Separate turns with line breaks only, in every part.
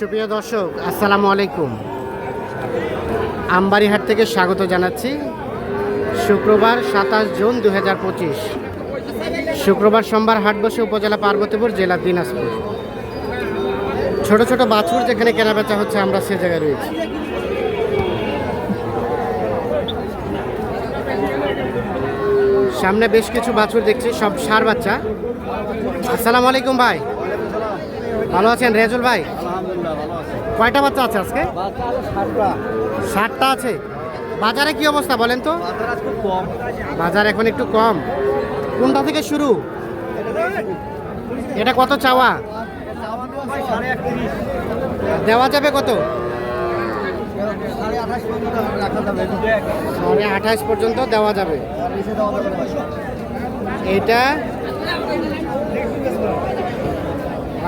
সুপ্রিয় দর্শক, আসসালামু আলাইকুম। আমবাড়িহাট থেকে স্বাগত জানাচ্ছি। শুক্রবার সাতাশ জুন দু হাজার পঁচিশ। শুক্রবার সোমবার হাট বসে উপজেলা পার্বতীপুর জেলা দিনাজপুর। ছোট ছোট বাছুর যেখানে কেনাবেচা হচ্ছে, আমরা সে জায়গায় রয়েছি। সামনে বেশ কিছু বাছুর দেখছি, সব সার বাচ্চা। আসসালামু আলাইকুম ভাই। ভালো আছেন রেজুল ভাই? কয়টা বাচ্চা আছে আজকে?
ষাটটা
আছে বাজারে কি অবস্থা বলেন তো?
বাজার
এখন একটু কম। কোনটা থেকে শুরু? এটা কত চাওয়া? দেওয়া যাবে কত?
সাড়ে আঠাশ পর্যন্ত
দেওয়া যাবে।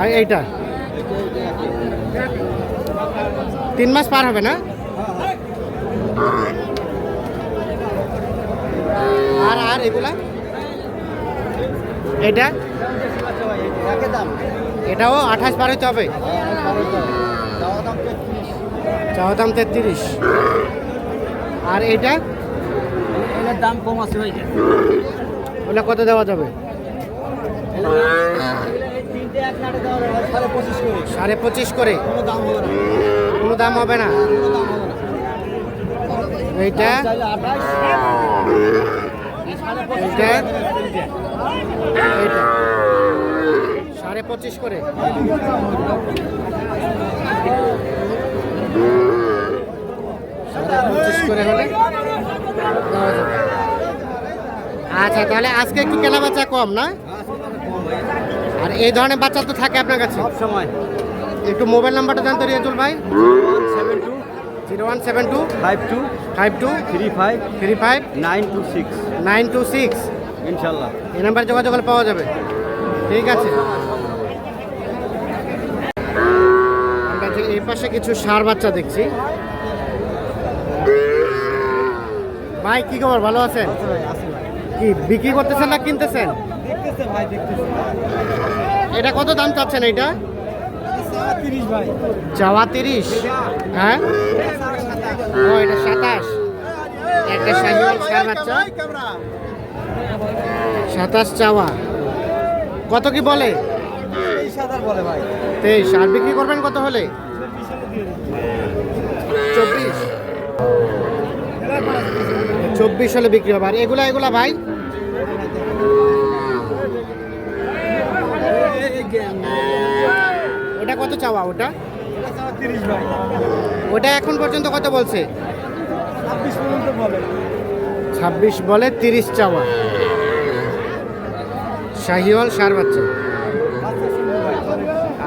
আর
এইটা? তিন মাস পার হবে না? আর আর এগুলা? এটা? এটাও আঠাশ পার হইতে হবে। চাওয়া দাম তেত্রিশ। আর এইটা
এটার দাম কম আছে ভাই।
ওগুলা কত দেওয়া যাবে?
সাড়ে পঁচিশ করে। কোনো দাম হবে না।
কোনো দাম হবে না?
কোনো দাম হবে না।
এইটা?
সাড়ে পঁচিশ
এইটা? সাড়ে পঁচিশ করে? সাড়ে পঁচিশ করে হলে আচ্ছা তাহলে আজকে একটু কেনা বাচ্চা কম না? আর এই ধরনের বাচ্চা তো থাকে আপনার কাছে?
সব সময়।
একটু মোবাইল নাম্বারটা জানতে রিয়াজুল ভাই?
Seven two
zero one seven two
five two
five two
three five
three five
nine two six.
Nine two six.
ইনশাল্লাহ।
এই নাম্বার যোগাযোগ করলে পাওয়া যাবে। ঠিক আছে। এই পাশে কিছু সার বাচ্চা দেখছি। ভাই কি খবর? ভালো আছেন। কি বিক্রি করতেছেন না কিনতেছেন? এটা কত দাম চাচ্ছেন এটা চাওয়া তিরিশ হ্যাঁ? ও এটা সাতাশ। একটা শাহিওয়াল সার বাচ্চা। সাতাশ চাওয়া। কত কি বলে?
তেইশ।
আর বিক্রি করবেন কত হলে? চব্বিশ। চব্বিশ হলে বিক্রি হবে। আর এগুলা এগুলা ভাই? ওটা কত চাওয়া ওটা? ওটা এখন পর্যন্ত কত বলছে?
ছাব্বিশ বলে
তিরিশ চাওয়া। শাহিওয়াল সার বাচ্চা।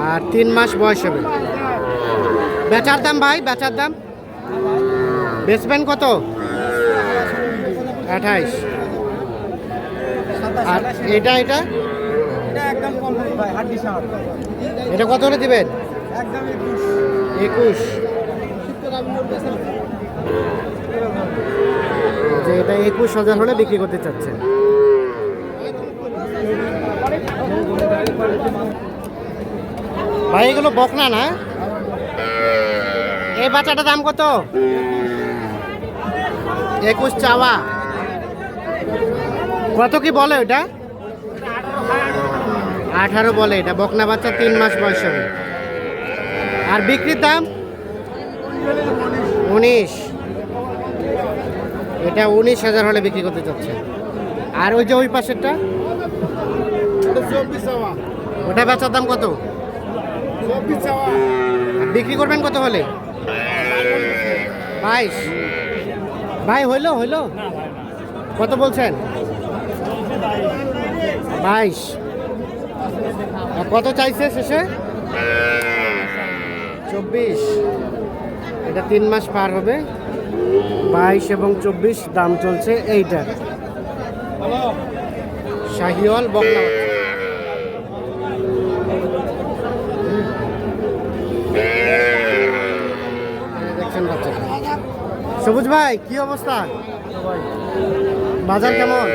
আর তিন মাস বয়স হবে। বেচার দাম ভাই বেচার দাম? বেচবেন কত? আঠাইশ। আর এটা এটা?
এটা
কত হলে দিবেন?
একুশ।
যে এটা একুশ হাজার হলে বিক্রি করতে চাচ্ছেন। ভাই এগুলো বকনা না? এই বাচ্চাটার দাম কত? একুশ চাওয়া। কত কি বলে ওটা? আঠারো বলে এটা, বকনা বাচ্চা তিন মাস বয়স হবে। আর বিক্রির দাম? উনিশ। এটা উনিশ হাজার হলে বিক্রি করতে চাচ্ছে। আর ওই যে ওই পাশেরটা? ওটা বেচার দাম কত? বিক্রি করবেন কত হলে? বাইশ। ভাই, হইল হইল? কত বলছেন? বাইশ। কত চাইছে শেষে? চব্বিশ। এটা তিন মাস পার হবে। বাইশ এবং চব্বিশ, দাম চলছে এইটা। শাহিওয়াল বাচ্চাটা সবুজ ভাই, কি অবস্থা? বাজার কেমন?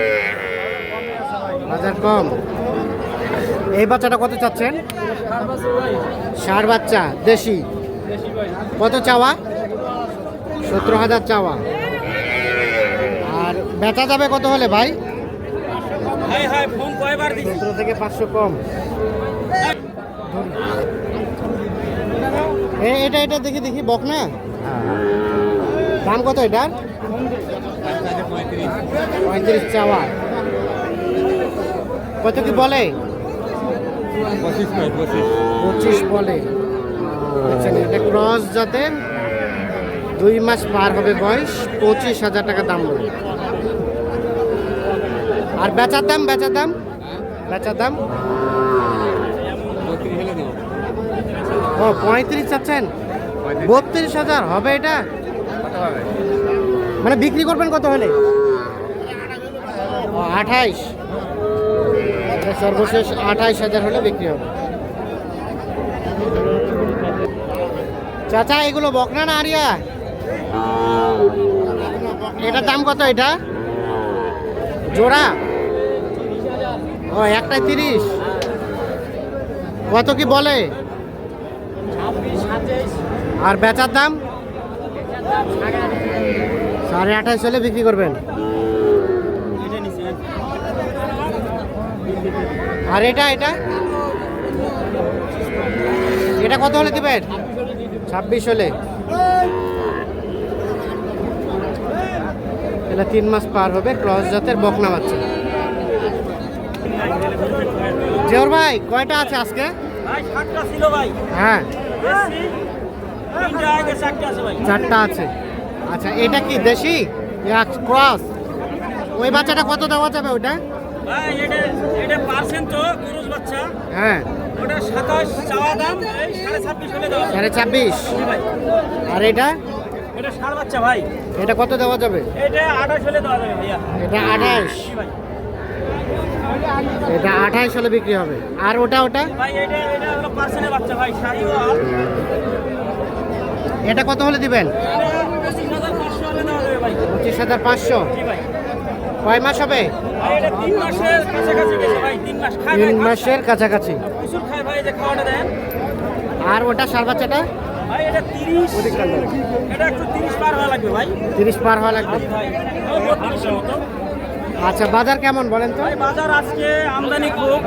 বাজার কম। এই বাচ্চাটা কত চাচ্ছেন? ষাট বাচ্চা দেশি। কত চাওয়া? সতেরো হাজার চাওয়া। আর বেচা যাবে কত হলে ভাই? সতেরো থেকে পাঁচশো কম। এটা এটা দেখি দেখি বক না? দাম কত এটার? পঁয়ত্রিশ চাওয়া। কত কি বলে? পঁচিশ বলে। আচ্ছা এটা ক্রস যাতে দুই মাস পার হবে বয়স পঁচিশ হাজার টাকা দাম বলে। আর বেচার দাম বেচার দাম? বেচার দাম? ও পঁয়ত্রিশ চাচ্ছেন? বত্রিশ হাজার হবে এটা? মানে বিক্রি করবেন কত হলে? আঠাইশ। এটা সর্বশেষ আঠাইশ হাজার হলে বিক্রি হবে। চাচা, এগুলো বকনা না আরিয়া? এটার দাম কত এটা? জোড়া? ও একটাই তিরিশ। কত কি বলে? আর বেচার দাম? সাড়ে আঠাশ হলে বিক্রি করবেন। আর এটা এটা? এটা কত হলে দিবেন ছাব্বিশ হলে। এটা তিন মাস পার হবে ক্রস জাতের বকনা বাচ্চা। জোর ভাই কয়টা আছে আজকে? হ্যাঁ।
চারটা আছে।
আচ্ছা এটা কি দেশি? ক্রস। ওই বাচ্চাটা কত দেওয়া যাবে ওটা
ভাই এটা এটা পার্সেন্ট তো পুরুষ বাচ্চা।
হ্যাঁ।
সাড়ে ছাব্বিশ
আর এটা?
এটা ষাড় বাচ্চা ভাই।
এটা কত দেওয়া যাবে?
এটা আঠাশ
এটা আঠাশ। হলে বিক্রি হবে। আর ওটা ওটা?
ভাই এটা এটা হলো পার্সেন্টের বাচ্চা ভাই শাড়ি
এটা কত হলে দিবেন?
পঁচিশ হাজার পাঁচশো
কয় মাস হবে?
তিন মাসের কাছাকাছি ভাই তিন মাস।
তিন মাসের কাছাকাছি।
খায়। খায় ভাই যে খাওয়াটা দেন।
আর ওটা সার বাচ্চাটা?
এটা তিরিশ এটা একটু তিরিশ পার হওয়া লাগবে ভাই।
তিরিশ পার হওয়া লাগবে।
জি ভাই ওই বত্রিশের মতো।
আচ্ছা বাজার কেমন বলেন তো?
ভাই বাজার আজকে আমদানি খুব।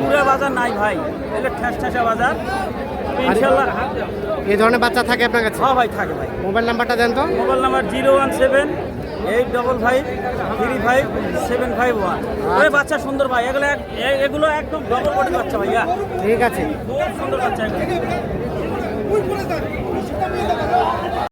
পুরো বাজার নাই ভাই। এগুলো ঠেস ঠেসা বাজার। ইনশাল্লাহ
এই ধরনের বাচ্চা থাকে আপনার কাছে?
হ্যাঁ ভাই থাকে ভাই।
মোবাইল নাম্বারটা দেন তো।
Mobile number zero one seven eight double five three five seven five one. আরে বাচ্চা সুন্দর ভাই এগুলো এগুলো একদম ডবল বডি বাচ্চা ভাইয়া।
ঠিক আছে।
খুব সুন্দর বাচ্চা